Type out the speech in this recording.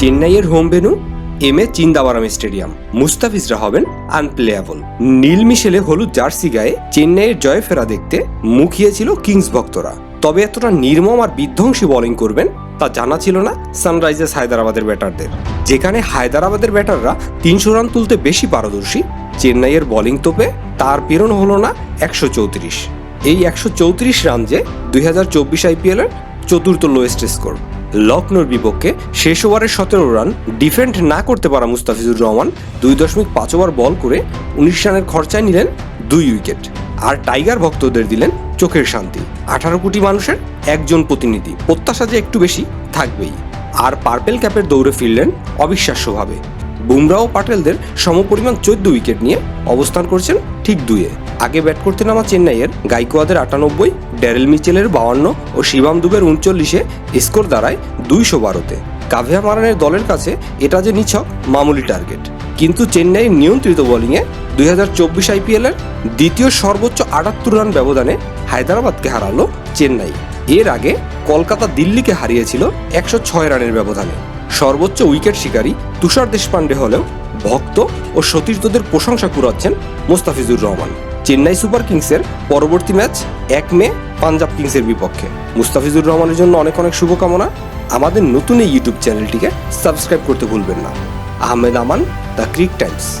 চেন্নাইয়ের home venue M A Chidambaram stadium মুস্তাফিজরা হবেন unplayable নীল মিশেলে হলুদ জার্সি গায়ে চেন্নাইয়ের জয় ফেরা দেখতে মুখিয়েছিল কিংস ভক্তরা। তবে এতটা নির্মম আর বিধ্বংসী বোলিং করবেন তা জানা ছিল না সানরাইজার্স হায়দ্রাবাদের ব্যাটারদের। যেখানে হায়দ্রাবাদের ব্যাটাররা তিনশো রান তুলতে বেশি পারদর্শী, চেন্নাইয়ের বোলিং তোপে তার প্রেরণ হলো না একশো চৌত্রিশ। এই একশো চৌত্রিশ রান যে দুই হাজার চব্বিশ আইপিএলের চতুর্থ লোয়েস্ট স্কোর লখনৌর বিপক্ষে শেষ ওভারে সতেরো রান ডিফেন্ড না করতে পারা মুস্তাফিজুর রহমান দুই দশমিক পাঁচ ওভার বল করে উনিশ রানের খরচায় নিলেন দুই উইকেট। আর টাইগার ভক্তদের দিলেন চোখের শান্তি। আঠারো কোটি মানুষের একজন প্রতিনিধি। প্রত্যাশা যে একটু বেশি থাকবেই। আর পার্পেল ক্যাপের দৌড়ে ফিরলেন অবিশ্বাস্যভাবে। বুমরা ও পাটেলদের সমপরিমাণ চোদ্দ উইকেট নিয়ে অবস্থান করছেন ঠিক দুয়ে আগে ব্যাট করতে নামা চেন্নাইয়ের গাইকোয়াদের আটানব্বই, ড্যারেল মিচেলের বাউান্ন ও শিবাম দুবের উনচল্লিশে স্কোর দাঁড়ায় দুইশো বারোতে। কাভিয়া মারানের দলের কাছে এটা যে নিছক, মামুলি টার্গেট। কিন্তু চেন্নাইয়ের নিয়ন্ত্রিত বোলিংয়ে দুই হাজার চব্বিশ আইপিএলের দ্বিতীয় সর্বোচ্চ আটাত্তর রান ব্যবধানে হায়দ্রাবাদকে হারালো চেন্নাই। এর আগে কলকাতা দিল্লিকে হারিয়েছিল একশো ছয় রানের ব্যবধানে। সর্বোচ্চ উইকেট শিকারী তুষার দেশপান্ডে হলেও ভক্ত ও সতীর্থদের প্রশংসা কুড়াচ্ছেন মোস্তাফিজুর রহমান। চেন্নাই সুপার কিংসের পরবর্তী ম্যাচ এক মে পাঞ্জাব কিংসের বিপক্ষে। মুস্তাফিজুর রহমানের জন্য অনেক অনেক শুভকামনা। আমাদের নতুন এই ইউটিউব চ্যানেলটিকে সাবস্ক্রাইব করতে ভুলবেন না। Ahmed Aman, the Crick Times.